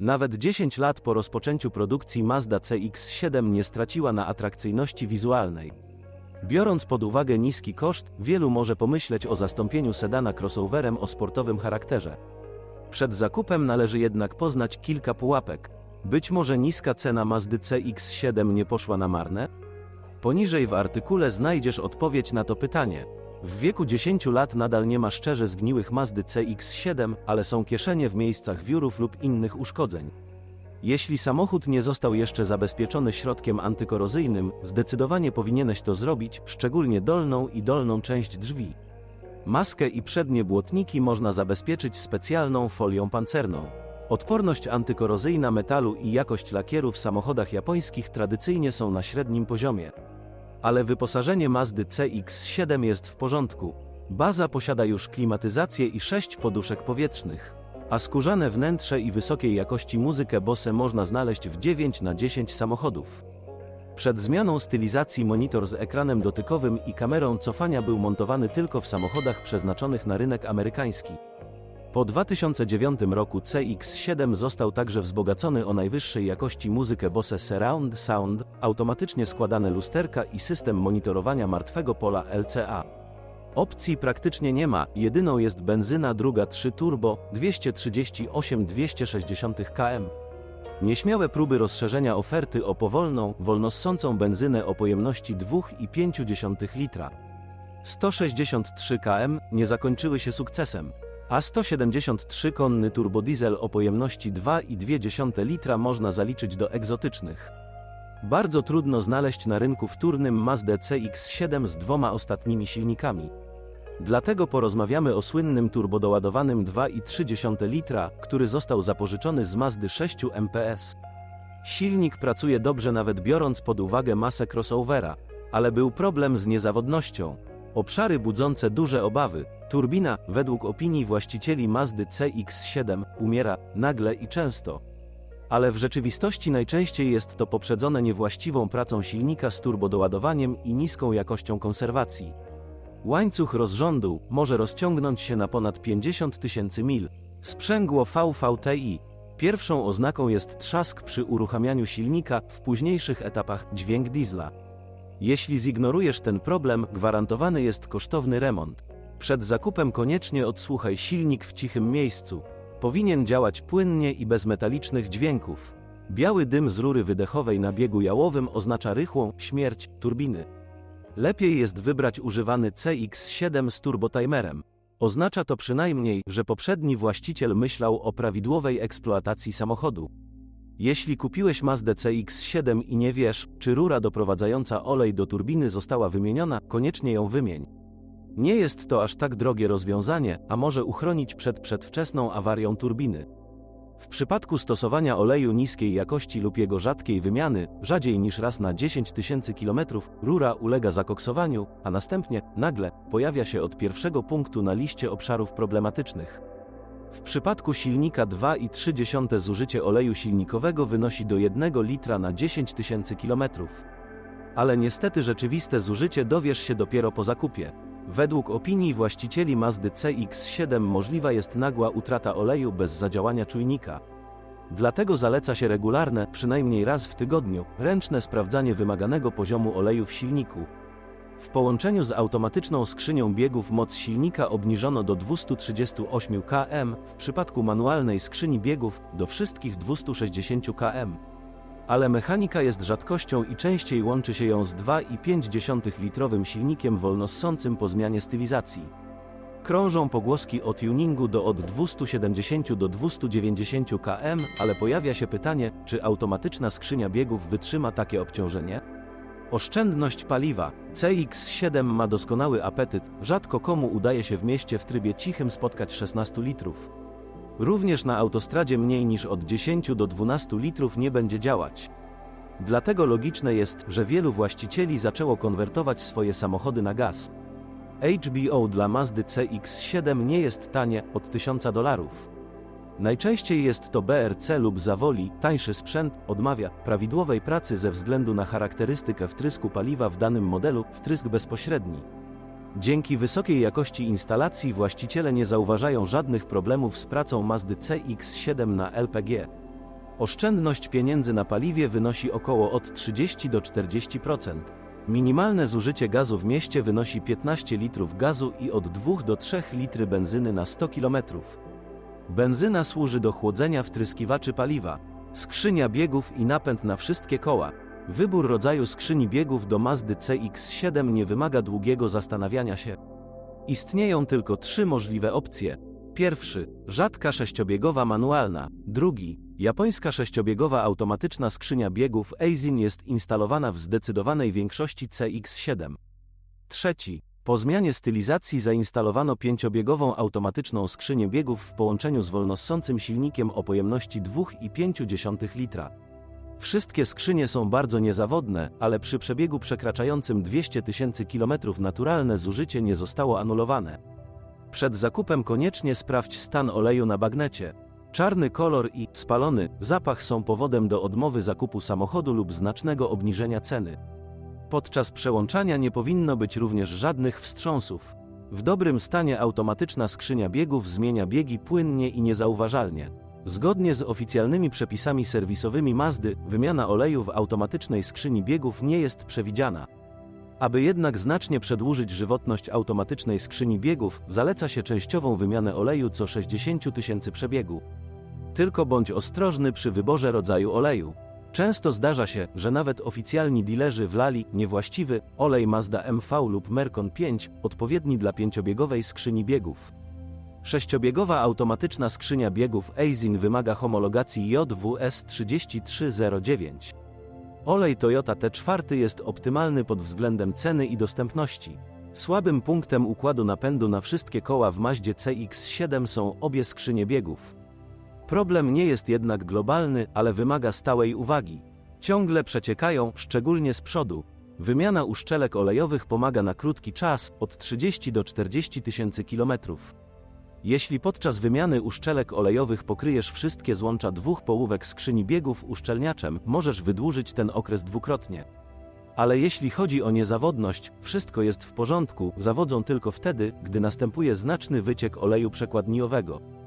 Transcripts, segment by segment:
Nawet 10 lat po rozpoczęciu produkcji Mazda CX-7 nie straciła na atrakcyjności wizualnej. Biorąc pod uwagę niski koszt, wielu może pomyśleć o zastąpieniu sedana crossoverem o sportowym charakterze. Przed zakupem należy jednak poznać kilka pułapek. Być może niska cena Mazdy CX-7 nie poszła na marne? Poniżej w artykule znajdziesz odpowiedź na to pytanie. W wieku 10 lat nadal nie ma szczerze zgniłych Mazdy CX-7, ale są kieszenie w miejscach wiórów lub innych uszkodzeń. Jeśli samochód nie został jeszcze zabezpieczony środkiem antykorozyjnym, zdecydowanie powinieneś to zrobić, szczególnie dolną i dolną część drzwi. Maskę i przednie błotniki można zabezpieczyć specjalną folią pancerną. Odporność antykorozyjna metalu i jakość lakieru w samochodach japońskich tradycyjnie są na średnim poziomie. Ale wyposażenie Mazdy CX-7 jest w porządku. Baza posiada już klimatyzację i 6 poduszek powietrznych. A skórzane wnętrze i wysokiej jakości muzykę Bose można znaleźć w 9 na 10 samochodów. Przed zmianą stylizacji monitor z ekranem dotykowym i kamerą cofania był montowany tylko w samochodach przeznaczonych na rynek amerykański. Po 2009 roku CX-7 został także wzbogacony o najwyższej jakości muzykę Bose Surround Sound, automatycznie składane lusterka i system monitorowania martwego pola LCA. Opcji praktycznie nie ma, jedyną jest benzyna druga 3 turbo 238-260 km. Nieśmiałe próby rozszerzenia oferty o powolną, wolnossącą benzynę o pojemności 2,5 litra. 163 km nie zakończyły się sukcesem, a 173-konny turbodiesel o pojemności 2,2 litra można zaliczyć do egzotycznych. Bardzo trudno znaleźć na rynku wtórnym Mazdę CX-7 z dwoma ostatnimi silnikami. Dlatego porozmawiamy o słynnym turbodoładowanym 2,3 litra, który został zapożyczony z Mazdy 6 MPS. Silnik pracuje dobrze nawet biorąc pod uwagę masę crossovera, ale był problem z niezawodnością. Obszary budzące duże obawy. Turbina, według opinii właścicieli Mazdy CX-7, umiera nagle i często. Ale w rzeczywistości najczęściej jest to poprzedzone niewłaściwą pracą silnika z turbodoładowaniem i niską jakością konserwacji. Łańcuch rozrządu może rozciągnąć się na ponad 50 tysięcy mil. Sprzęgło VVTI. Pierwszą oznaką jest trzask przy uruchamianiu silnika, w późniejszych etapach dźwięk diesla. Jeśli zignorujesz ten problem, gwarantowany jest kosztowny remont. Przed zakupem koniecznie odsłuchaj silnik w cichym miejscu. Powinien działać płynnie i bez metalicznych dźwięków. Biały dym z rury wydechowej na biegu jałowym oznacza rychłą śmierć turbiny. Lepiej jest wybrać używany CX-7 z turbotimerem. Oznacza to przynajmniej, że poprzedni właściciel myślał o prawidłowej eksploatacji samochodu. Jeśli kupiłeś Mazdę CX-7 i nie wiesz, czy rura doprowadzająca olej do turbiny została wymieniona, koniecznie ją wymień. Nie jest to aż tak drogie rozwiązanie, a może uchronić przed przedwczesną awarią turbiny. W przypadku stosowania oleju niskiej jakości lub jego rzadkiej wymiany, rzadziej niż raz na 10 tysięcy kilometrów, rura ulega zakoksowaniu, a następnie, nagle, pojawia się od pierwszego punktu na liście obszarów problematycznych. W przypadku silnika 2,3 zużycie oleju silnikowego wynosi do 1 litra na 10 tysięcy kilometrów. Ale niestety rzeczywiste zużycie dowiesz się dopiero po zakupie. Według opinii właścicieli Mazdy CX-7 możliwa jest nagła utrata oleju bez zadziałania czujnika. Dlatego zaleca się regularne, przynajmniej raz w tygodniu, ręczne sprawdzanie wymaganego poziomu oleju w silniku. W połączeniu z automatyczną skrzynią biegów moc silnika obniżono do 238 km, w przypadku manualnej skrzyni biegów do wszystkich 260 km. Ale mechanika jest rzadkością i częściej łączy się ją z 2,5 litrowym silnikiem wolnossącym po zmianie stylizacji. Krążą pogłoski o tuningu do od 270 do 290 km, ale pojawia się pytanie, czy automatyczna skrzynia biegów wytrzyma takie obciążenie? Oszczędność paliwa. CX-7 ma doskonały apetyt, rzadko komu udaje się w mieście w trybie cichym spotkać 16 litrów. Również na autostradzie mniej niż od 10 do 12 litrów nie będzie działać. Dlatego logiczne jest, że wielu właścicieli zaczęło konwertować swoje samochody na gaz. HBO dla Mazdy CX-7 nie jest tanie, od 1000 dolarów. Najczęściej jest to BRC lub zawoli, tańszy sprzęt, odmawia prawidłowej pracy ze względu na charakterystykę wtrysku paliwa w danym modelu, wtrysk bezpośredni. Dzięki wysokiej jakości instalacji właściciele nie zauważają żadnych problemów z pracą Mazdy CX-7 na LPG. Oszczędność pieniędzy na paliwie wynosi około od 30 do 40%. Minimalne zużycie gazu w mieście wynosi 15 litrów gazu i od 2 do 3 litry benzyny na 100 km. Benzyna służy do chłodzenia wtryskiwaczy paliwa, skrzynia biegów i napęd na wszystkie koła. Wybór rodzaju skrzyni biegów do Mazdy CX-7 nie wymaga długiego zastanawiania się. Istnieją tylko trzy możliwe opcje. Pierwszy, rzadka sześciobiegowa manualna. Drugi, japońska sześciobiegowa automatyczna skrzynia biegów Aisin jest instalowana w zdecydowanej większości CX-7. Trzeci, po zmianie stylizacji zainstalowano pięciobiegową automatyczną skrzynię biegów w połączeniu z wolnossącym silnikiem o pojemności 2,5 litra. Wszystkie skrzynie są bardzo niezawodne, ale przy przebiegu przekraczającym 200 tysięcy km naturalne zużycie nie zostało anulowane. Przed zakupem koniecznie sprawdź stan oleju na bagnecie. Czarny kolor i spalony zapach są powodem do odmowy zakupu samochodu lub znacznego obniżenia ceny. Podczas przełączania nie powinno być również żadnych wstrząsów. W dobrym stanie automatyczna skrzynia biegów zmienia biegi płynnie i niezauważalnie. Zgodnie z oficjalnymi przepisami serwisowymi Mazdy, wymiana oleju w automatycznej skrzyni biegów nie jest przewidziana. Aby jednak znacznie przedłużyć żywotność automatycznej skrzyni biegów, zaleca się częściową wymianę oleju co 60 tysięcy przebiegu. Tylko bądź ostrożny przy wyborze rodzaju oleju. Często zdarza się, że nawet oficjalni dilerzy wlali niewłaściwy olej Mazda MV lub Mercon 5, odpowiedni dla pięciobiegowej skrzyni biegów. Sześciobiegowa automatyczna skrzynia biegów Aisin wymaga homologacji JWS 3309. Olej Toyota T4 jest optymalny pod względem ceny i dostępności. Słabym punktem układu napędu na wszystkie koła w Mazdzie CX-7 są obie skrzynie biegów. Problem nie jest jednak globalny, ale wymaga stałej uwagi. Ciągle przeciekają, szczególnie z przodu. Wymiana uszczelek olejowych pomaga na krótki czas, od 30 do 40 tysięcy kilometrów. Jeśli podczas wymiany uszczelek olejowych pokryjesz wszystkie złącza dwóch połówek skrzyni biegów uszczelniaczem, możesz wydłużyć ten okres dwukrotnie. Ale jeśli chodzi o niezawodność, wszystko jest w porządku, zawodzą tylko wtedy, gdy następuje znaczny wyciek oleju przekładniowego.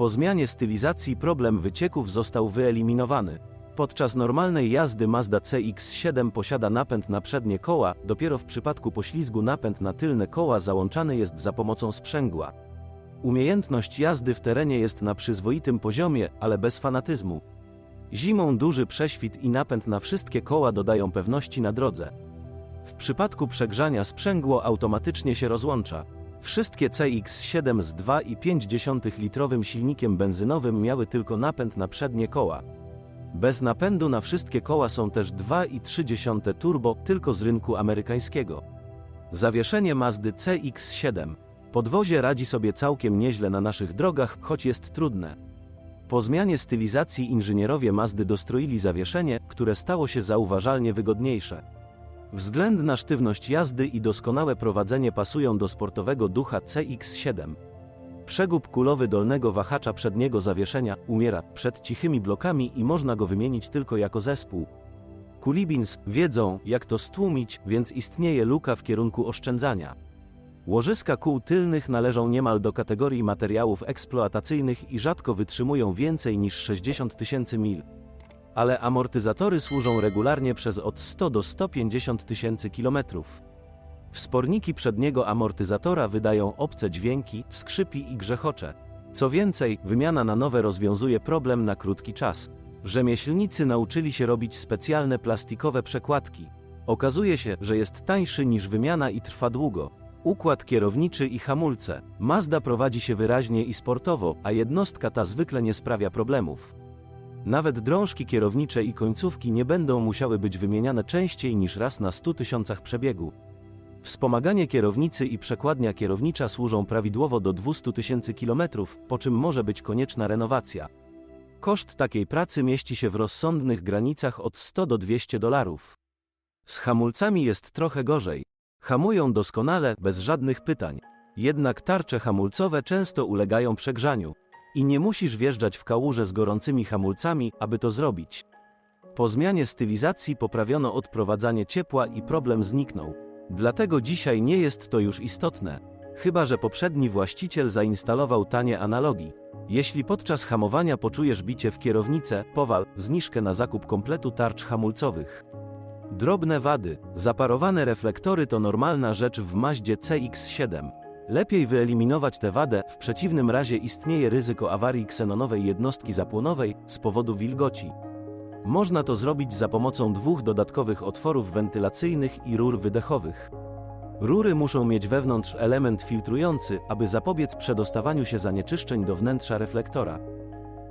Po zmianie stylizacji problem wycieków został wyeliminowany. Podczas normalnej jazdy Mazda CX-7 posiada napęd na przednie koła, dopiero w przypadku poślizgu napęd na tylne koła załączany jest za pomocą sprzęgła. Umiejętność jazdy w terenie jest na przyzwoitym poziomie, ale bez fanatyzmu. Zimą duży prześwit i napęd na wszystkie koła dodają pewności na drodze. W przypadku przegrzania sprzęgło automatycznie się rozłącza. Wszystkie CX-7 z 2,5 litrowym silnikiem benzynowym miały tylko napęd na przednie koła. Bez napędu na wszystkie koła są też 2,3 turbo, tylko z rynku amerykańskiego. Zawieszenie Mazdy CX-7 Podwozie radzi sobie całkiem nieźle na naszych drogach, choć jest trudne. Po zmianie stylizacji inżynierowie Mazdy dostroili zawieszenie, które stało się zauważalnie wygodniejsze. Względna sztywność jazdy i doskonałe prowadzenie pasują do sportowego ducha CX-7. Przegub kulowy dolnego wahacza przedniego zawieszenia umiera przed cichymi blokami i można go wymienić tylko jako zespół. Kulibins wiedzą, jak to stłumić, więc istnieje luka w kierunku oszczędzania. Łożyska kół tylnych należą niemal do kategorii materiałów eksploatacyjnych i rzadko wytrzymują więcej niż 60 tysięcy mil. Ale amortyzatory służą regularnie przez od 100 do 150 tysięcy kilometrów. Wsporniki przedniego amortyzatora wydają obce dźwięki, skrzypi i grzechocze. Co więcej, wymiana na nowe rozwiązuje problem na krótki czas. Rzemieślnicy nauczyli się robić specjalne plastikowe przekładki. Okazuje się, że jest tańszy niż wymiana i trwa długo. Układ kierowniczy i hamulce. Mazda prowadzi się wyraźnie i sportowo, a jednostka ta zwykle nie sprawia problemów. Nawet drążki kierownicze i końcówki nie będą musiały być wymieniane częściej niż raz na 100 tysiącach przebiegu. Wspomaganie kierownicy i przekładnia kierownicza służą prawidłowo do 200 tysięcy kilometrów, po czym może być konieczna renowacja. Koszt takiej pracy mieści się w rozsądnych granicach od 100 do 200 dolarów. Z hamulcami jest trochę gorzej. Hamują doskonale, bez żadnych pytań. Jednak tarcze hamulcowe często ulegają przegrzaniu. I nie musisz wjeżdżać w kałuże z gorącymi hamulcami, aby to zrobić. Po zmianie stylizacji poprawiono odprowadzanie ciepła i problem zniknął. Dlatego dzisiaj nie jest to już istotne. Chyba, że poprzedni właściciel zainstalował tanie analogi. Jeśli podczas hamowania poczujesz bicie w kierownicę, powal zniżkę na zakup kompletu tarcz hamulcowych. Drobne wady. Zaparowane reflektory to normalna rzecz w Maździe CX-7. Lepiej wyeliminować tę wadę, w przeciwnym razie istnieje ryzyko awarii ksenonowej jednostki zapłonowej z powodu wilgoci. Można to zrobić za pomocą dwóch dodatkowych otworów wentylacyjnych i rur wydechowych. Rury muszą mieć wewnątrz element filtrujący, aby zapobiec przedostawaniu się zanieczyszczeń do wnętrza reflektora.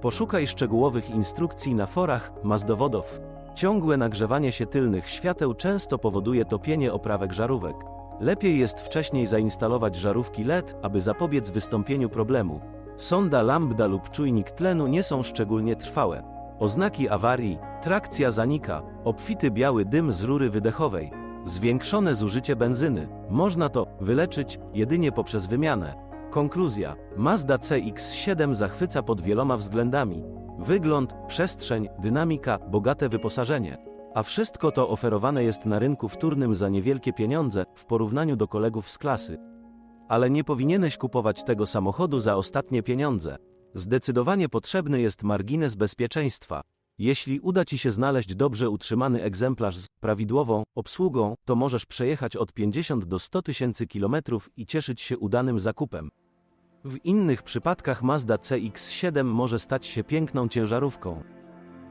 Poszukaj szczegółowych instrukcji na forach mazdowodów. Ciągłe nagrzewanie się tylnych świateł często powoduje topienie oprawek żarówek. Lepiej jest wcześniej zainstalować żarówki LED, aby zapobiec wystąpieniu problemu. Sonda lambda lub czujnik tlenu nie są szczególnie trwałe. Oznaki awarii, trakcja zanika, obfity biały dym z rury wydechowej, zwiększone zużycie benzyny. Można to wyleczyć jedynie poprzez wymianę. Konkluzja. Mazda CX-7 zachwyca pod wieloma względami. Wygląd, przestrzeń, dynamika, bogate wyposażenie. A wszystko to oferowane jest na rynku wtórnym za niewielkie pieniądze w porównaniu do kolegów z klasy. Ale nie powinieneś kupować tego samochodu za ostatnie pieniądze. Zdecydowanie potrzebny jest margines bezpieczeństwa. Jeśli uda Ci się znaleźć dobrze utrzymany egzemplarz z prawidłową obsługą, to możesz przejechać od 50 do 100 tysięcy kilometrów i cieszyć się udanym zakupem. W innych przypadkach Mazda CX-7 może stać się piękną ciężarówką.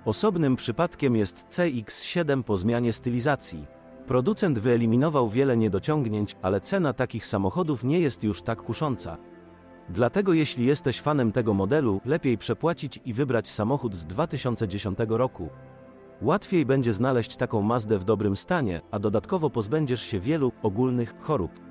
Osobnym przypadkiem jest CX-7 po zmianie stylizacji. Producent wyeliminował wiele niedociągnięć, ale cena takich samochodów nie jest już tak kusząca. Dlatego jeśli jesteś fanem tego modelu, lepiej przepłacić i wybrać samochód z 2010 roku. Łatwiej będzie znaleźć taką Mazdę w dobrym stanie, a dodatkowo pozbędziesz się wielu ogólnych chorób.